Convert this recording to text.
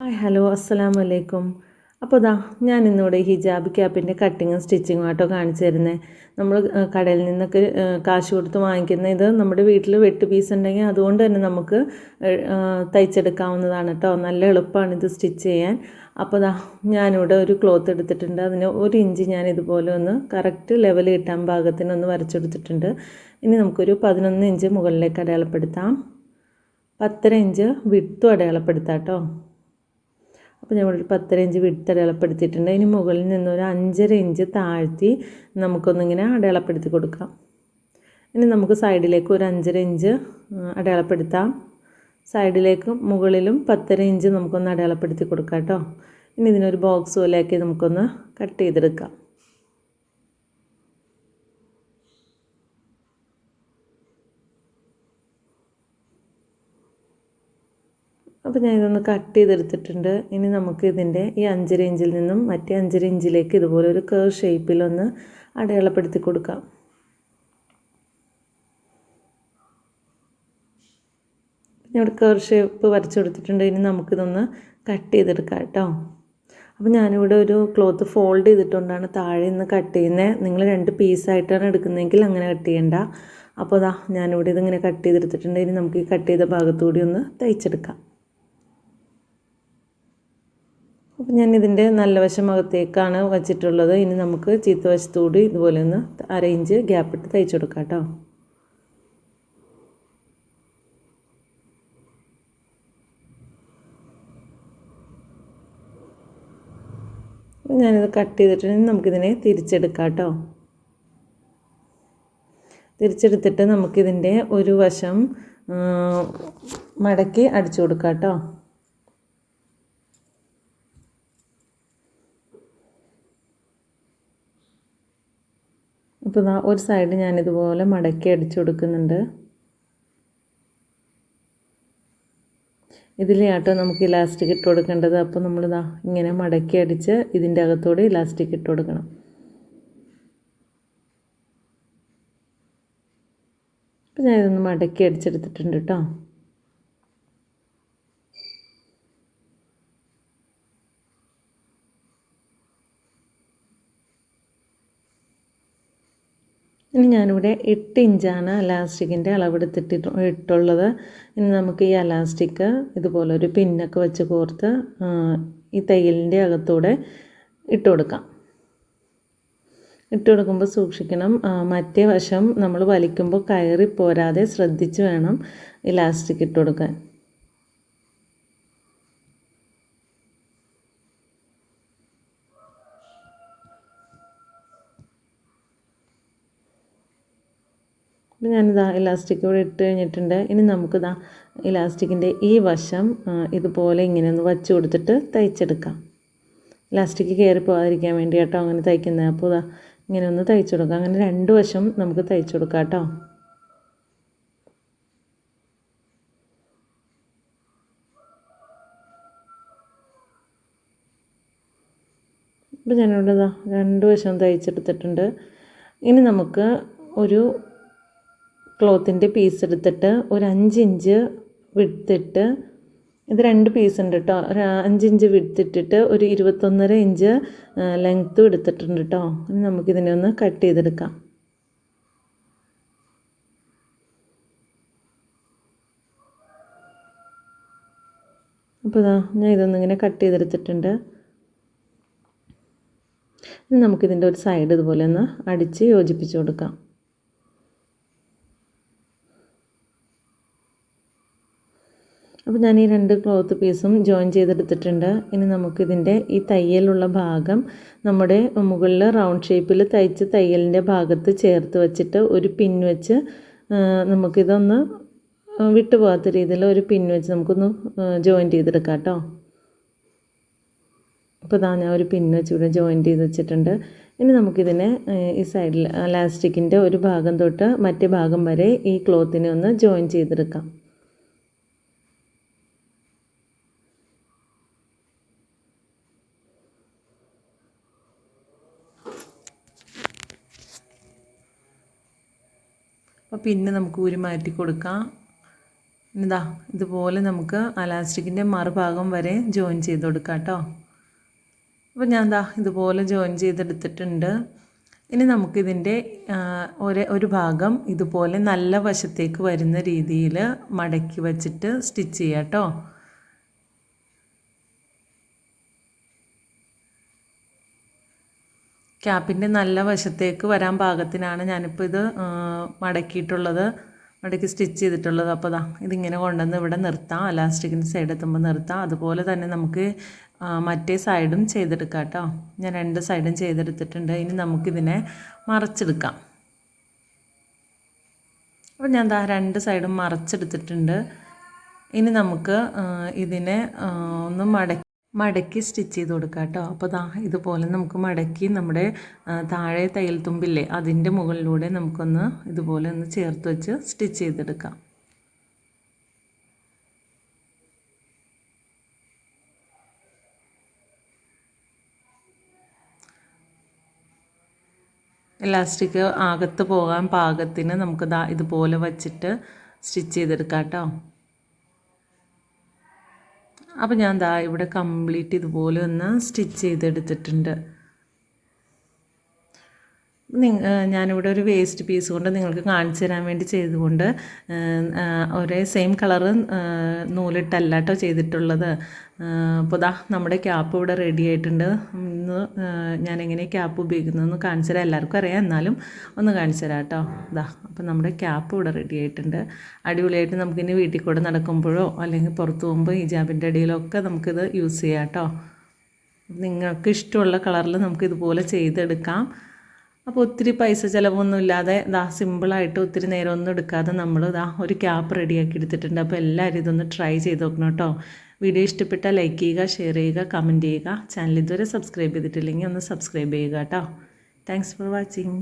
Hi hello അസ്സലാമു അലൈക്കും അപ്പോൾ ഇതാ ഞാൻ ഇന്നിവിടെ ഹിജാബ് ക്യാപ്പിന്റെ കട്ടിങ്ങും സ്റ്റിച്ചിങ്ങും ആട്ടോ കാണിച്ചു തരുന്നത് നമ്മൾ കടയിൽ നിന്നൊക്കെ കാശ് കൊടുത്ത് വാങ്ങിക്കുന്ന ഇത് നമ്മുടെ വീട്ടിൽ വെട്ട് പീസ് ഉണ്ടെങ്കിൽ അതുകൊണ്ട് തന്നെ നമുക്ക് തയ്ച്ചെടുക്കാവുന്നതാണ് കേട്ടോ. നല്ല എളുപ്പമാണ് ഇത് സ്റ്റിച്ച് ചെയ്യാൻ. അപ്പോൾ ഇതാ ഞാനിവിടെ ഒരു ക്ലോത്ത് എടുത്തിട്ടുണ്ട്. അതിന് ഒരു ഇഞ്ച് ഞാൻ ഇതുപോലെ ഒന്ന് കറക്റ്റ് ലെവൽ കിട്ടാൻ ഭാഗത്തിന് ഒന്ന് വരച്ചെടുത്തിട്ടുണ്ട്. ഇനി നമുക്കൊരു പതിനൊന്ന് ഇഞ്ച് മുകളിലേക്ക് അടയാളപ്പെടുത്താം. പത്തര ഇഞ്ച് വിട്ടും അടയാളപ്പെടുത്താം കേട്ടോ. അപ്പോൾ ഒരു പത്തര ഇഞ്ച് വിട്ട് അടയാളപ്പെടുത്തിയിട്ടുണ്ട്. അതിന് മുകളിൽ നിന്ന് ഒരു അഞ്ചര ഇഞ്ച് താഴ്ത്തി നമുക്കൊന്നിങ്ങനെ അടയാളപ്പെടുത്തി കൊടുക്കാം. ഇനി നമുക്ക് സൈഡിലേക്ക് ഒരു അഞ്ചര ഇഞ്ച് അടയാളപ്പെടുത്താം. സൈഡിലേക്കും മുകളിലും പത്തര ഇഞ്ച് നമുക്കൊന്ന് അടയാളപ്പെടുത്തി കൊടുക്കാം കേട്ടോ. ഇനി ഇതിനൊരു ബോക്സ് പോലെയാക്കി നമുക്കൊന്ന് കട്ട് ചെയ്തെടുക്കാം. അപ്പോൾ ഞാൻ ഇതൊന്ന് കട്ട് ചെയ്തെടുത്തിട്ടുണ്ട്. ഇനി നമുക്ക് ഇതിന്റെ ഈ അഞ്ചര ഇഞ്ചിൽ നിന്നും മറ്റേ അഞ്ചര ഇഞ്ചിലേക്ക് ഇതുപോലെ ഒരു കേർ ഷേപ്പിലൊന്ന് അടയാളപ്പെടുത്തി കൊടുക്കാം. ഞാൻ ഇവിടെ കേർ ഷേപ്പ് വരച്ചു കൊടുത്തിട്ടുണ്ട്. ഇനി നമുക്കിതൊന്ന് കട്ട് ചെയ്തെടുക്കാം കേട്ടോ. അപ്പോൾ ഞാനിവിടെ ഒരു ക്ലോത്ത് ഫോൾഡ് ചെയ്തിട്ടുകൊണ്ടാണ് താഴെ നിന്ന് കട്ട് ചെയ്യുന്നത് നിങ്ങൾ രണ്ട് പീസായിട്ടാണ് എടുക്കുന്നതെങ്കിൽ അങ്ങനെ കട്ട് ചെയ്യണ്ട. അപ്പോൾ അതാ ഞാനിവിടെ ഇതിങ്ങനെ കട്ട് ചെയ്തെടുത്തിട്ടുണ്ട്. ഇനി നമുക്ക് ഈ കട്ട് ചെയ്ത ഭാഗത്തുകൂടി ഒന്ന് തയ്ച്ചെടുക്കാം. അപ്പോൾ ഞാൻ ഇതിന്റെ നല്ല വശം അകത്തേക്കാണ് വച്ചിട്ടുള്ളത്. ഇനി നമുക്ക് ചീത്ത വശത്തുകൂടി ഇതുപോലെ ഒന്ന് അര ഇഞ്ച് ഗ്യാപ്പ് ഇട്ട് തയ്ച്ചു കൊടുക്കാം കേട്ടോ. ഞാനിത് കട്ട് ചെയ്തിട്ടുണ്ടെങ്കിൽ നമുക്കിതിനെ തിരിച്ചെടുക്കാം കേട്ടോ. തിരിച്ചെടുത്തിട്ട് നമുക്കിതിന്റെ ഒരു വശം മടക്കി അടിച്ചു കൊടുക്കാം കേട്ടോ. ഇപ്പോൾ ഒരു സൈഡ് ഞാനിതുപോലെ മടക്കി അടിച്ചു കൊടുക്കുന്നുണ്ട്. ഇതിലെയാട്ടോ നമുക്ക് ഇലാസ്റ്റിക് ഇട്ട് കൊടുക്കേണ്ടത്. അപ്പോൾ നമ്മൾ ഇതാ ഇങ്ങനെ മടക്കി അടിച്ച് ഇതിന്റെ അകത്തോടെ ഇലാസ്റ്റിക് ഇട്ട് കൊടുക്കണം. അപ്പോൾ ഞാൻ ഇതൊന്ന് മടക്കി അടിച്ചെടുത്തിട്ടുണ്ട് കേട്ടോ ഇനി ഞാനിവിടെ എട്ട് ഇഞ്ചാണ് അലാസ്റ്റിക്കിന്റെ അളവെടുത്തിട്ട് ഇട്ടുള്ളത്. ഇനി നമുക്ക് ഈ അലാസ്റ്റിക് ഇതുപോലെ ഒരു പിന്നൊക്കെ വെച്ച് കോർത്ത് ഈ തയ്യലിന്റെ അകത്തൂടെ ഇട്ട് കൊടുക്കാം. ഇട്ട് കൊടുക്കുമ്പോൾ സൂക്ഷിക്കണം. മറ്റേ വശം നമ്മൾ വലിക്കുമ്പോൾ കയറി പോരാതെ ശ്രദ്ധിച്ച് വേണം ഇലാസ്റ്റിക് ഇട്ട് കൊടുക്കാൻ. അപ്പോൾ ഞാനിതാ ഇലാസ്റ്റിക് ഇവിടെ ഇട്ട് കഴിഞ്ഞിട്ടുണ്ട്. ഇനി നമുക്കിതാ ഇലാസ്റ്റിക്കിന്റെ ഈ വശം ഇതുപോലെ ഇങ്ങനെ ഒന്ന് വച്ച് കൊടുത്തിട്ട് തയ്ച്ചെടുക്കാം. ഇലാസ്റ്റിക് കയറി പോകാതിരിക്കാൻ വേണ്ടി കേട്ടോ അങ്ങനെ തയ്ക്കുന്നത് അപ്പോൾ ഇതാ ഇങ്ങനെ ഒന്ന് തയ്ച്ചു കൊടുക്കാം. അങ്ങനെ രണ്ട് വശം നമുക്ക് തയ്ച്ചു കൊടുക്കാം കേട്ടോ. അപ്പോൾ ഞാനിവിടെ രണ്ട് വശം തയ്ച്ചെടുത്തിട്ടുണ്ട്. ഇനി നമുക്ക് ഒരു ക്ലോത്തിന്റെ പീസ് എടുത്തിട്ട് ഒരു അഞ്ച് ഇഞ്ച് വിടുത്തിട്ട് ഇത് രണ്ട് പീസ് ഉണ്ട് കേട്ടോ ഒരു അഞ്ച് ഇഞ്ച് വിടുത്തിട്ടിട്ട് ഒരു ഇരുപത്തൊന്നര ഇഞ്ച് ലെങ്ത്തും എടുത്തിട്ടുണ്ട് കേട്ടോ നമുക്കിതിനെ ഒന്ന് കട്ട് ചെയ്തെടുക്കാം. അപ്പോൾ ഇതാ ഞാൻ ഇതൊന്നിങ്ങനെ കട്ട് ചെയ്തെടുത്തിട്ടുണ്ട്. നമുക്കിതിന്റെ ഒരു സൈഡ് ഇതുപോലെ ഒന്ന് അടിച്ച് യോജിപ്പിച്ച് കൊടുക്കാം. അപ്പോൾ ഞാൻ ഈ രണ്ട് ക്ലോത്ത് പീസും ജോയിൻ ചെയ്തെടുത്തിട്ടുണ്ട്. ഇനി നമുക്കിതിന്റെ ഈ തയ്യലുള്ള ഭാഗം നമ്മുടെ മുകളിൽ റൗണ്ട് ഷേപ്പിൽ തയ്ച്ച് തയ്യലിന്റെ ഭാഗത്ത് ചേർത്ത് വെച്ചിട്ട് ഒരു പിൻ വെച്ച് നമുക്കിതൊന്ന് വിട്ടുപോകാത്ത രീതിയിൽ ഒരു പിൻ വെച്ച് നമുക്കൊന്ന് ജോയിൻ ചെയ്തെടുക്കാം കേട്ടോ. അപ്പോൾ ഇതാ ഞാൻ ഒരു പിൻ വെച്ച് ഇവിടെ ജോയിൻ ചെയ്ത് വെച്ചിട്ടുണ്ട്. ഇനി നമുക്കിതിനെ ഈ സൈഡിൽ ലാസ്റ്റിക്കിന്റെ ഒരു ഭാഗം തൊട്ട് മറ്റേ ഭാഗം വരെ ഈ ക്ലോത്തിനെ ഒന്ന് ജോയിൻ ചെയ്തെടുക്കാം. അപ്പോൾ പിന്നെ നമുക്ക് ഊരി മാറ്റി കൊടുക്കാം. ഇതാ ഇതുപോലെ നമുക്ക് അലാസ്റ്റിക്കിന്റെ മറുഭാഗം വരെ ജോയിൻ ചെയ്ത് കൊടുക്കാം കേട്ടോ. അപ്പോൾ ഞാൻ ദാ ഇതുപോലെ ജോയിൻ ചെയ്തെടുത്തിട്ടുണ്ട്. ഇനി നമുക്കിതിന്റെ ഒരേ ഒരു ഭാഗം ഇതുപോലെ നല്ല വശത്തേക്ക് വരുന്ന രീതിയിൽ മടക്കി വച്ചിട്ട് സ്റ്റിച്ച് ചെയ്യാം കേട്ടോ. ക്യാപ്പിന്റെ നല്ല വശത്തേക്ക് വരാൻ പാകത്തിനാണ് ഞാനിപ്പോൾ ഇത് മടക്കിയിട്ടുള്ളത്. മടക്കി സ്റ്റിച്ച് ചെയ്തിട്ടുള്ളത്. അപ്പോൾ ഇതാ ഇതിങ്ങനെ കൊണ്ടുവന്ന് ഇവിടെ നിർത്താം. അലാസ്റ്റിക്കിന്റെ സൈഡ് എത്തുമ്പോൾ നിർത്താം. അതുപോലെ തന്നെ നമുക്ക് മറ്റേ സൈഡും ചെയ്തെടുക്കാം കേട്ടോ. ഞാൻ രണ്ട് സൈഡും ചെയ്തെടുത്തിട്ടുണ്ട്. ഇനി നമുക്കിതിനെ മറച്ചെടുക്കാം. അപ്പോൾ ഞാൻ ദാ രണ്ട് സൈഡും മറച്ചെടുത്തിട്ടുണ്ട്. ഇനി നമുക്ക് ഇതിനെ ഒന്ന് മടക്കി മടക്കി സ്റ്റിച്ച് ചെയ്ത് കൊടുക്കുക കേട്ടോ അപ്പോൾ ദാ ഇതുപോലെ നമുക്ക് മടക്കി നമ്മുടെ താഴെ തയ്യൽ തുമ്പില്ലേ അതിന്റെ മുകളിലൂടെ നമുക്കൊന്ന് ഇതുപോലെ ഒന്ന് ചേർത്ത് വെച്ച് സ്റ്റിച്ച് ചെയ്തെടുക്കാം. ഇലാസ്റ്റിക് അകത്ത് പോകാൻ പാകത്തിന് നമുക്ക് ദാ ഇതുപോലെ വച്ചിട്ട് സ്റ്റിച്ച് ചെയ്തെടുക്കാം കേട്ടോ അപ്പോൾ ഞാൻ ദാ ഇവിടെ കംപ്ലീറ്റ് ഇതുപോലെ ഒന്ന് സ്റ്റിച്ച് ചെയ്തെടുത്തിട്ടുണ്ട്. ഞാനിവിടെ ഒരു വേസ്റ്റ് പീസ് കൊണ്ട് നിങ്ങൾക്ക് കാണിച്ചു തരാൻ വേണ്ടി ചെയ്തുകൊണ്ട് ഒരേ സെയിം കളറ് നൂലിട്ടല്ല കേട്ടോ ചെയ്തിട്ടുള്ളത്. അപ്പോൾ ദാ നമ്മുടെ ക്യാപ്പ് ഇവിടെ റെഡി ആയിട്ടുണ്ട്. ഇന്ന് ഞാൻ എങ്ങനെ ക്യാപ്പ് ഉപയോഗിക്കുന്നതെന്ന് കാണിച്ചു തരാം. എല്ലാവർക്കും അറിയാം. എന്നാലും ഒന്ന് കാണിച്ചു തരാം കേട്ടോ ദാ അപ്പോൾ നമ്മുടെ ക്യാപ്പ് ഇവിടെ റെഡി ആയിട്ടുണ്ട്. അടിപൊളിയായിട്ട് നമുക്കിനി വീട്ടിൽ കൂടെ നടക്കുമ്പോഴോ അല്ലെങ്കിൽ പുറത്ത് പോകുമ്പോൾ ഹിജാബിന്റെ അടിയിലൊക്കെ നമുക്കിത് യൂസ് ചെയ്യാം കേട്ടോ നിങ്ങൾക്ക് ഇഷ്ടമുള്ള കളറിൽ നമുക്കിതുപോലെ ചെയ്തെടുക്കാം. അപ്പോൾ ഒത്തിരി പൈസ ചിലവൊന്നും ഇല്ലാതെ ഇതാ സിമ്പിളായിട്ട് ഒത്തിരി നേരമൊന്നും എടുക്കാതെ നമ്മൾ ഇതാ ഒരു ക്യാപ്പ് റെഡിയാക്കി എടുത്തിട്ടുണ്ട്. അപ്പോൾ എല്ലാവരും ഇതൊന്ന് ട്രൈ ചെയ്ത് നോക്കണം കേട്ടോ വീഡിയോ ഇഷ്ടപ്പെട്ടാൽ ലൈക്ക് ചെയ്യുക ഷെയർ ചെയ്യുക കമന്റ് ചെയ്യുക. ചാനൽ ഇതുവരെ സബ്സ്ക്രൈബ് ചെയ്തിട്ടില്ലെങ്കിൽ ഒന്ന് സബ്സ്ക്രൈബ് ചെയ്യുക കേട്ടോ താങ്ക്സ് ഫോർ വാച്ചിങ്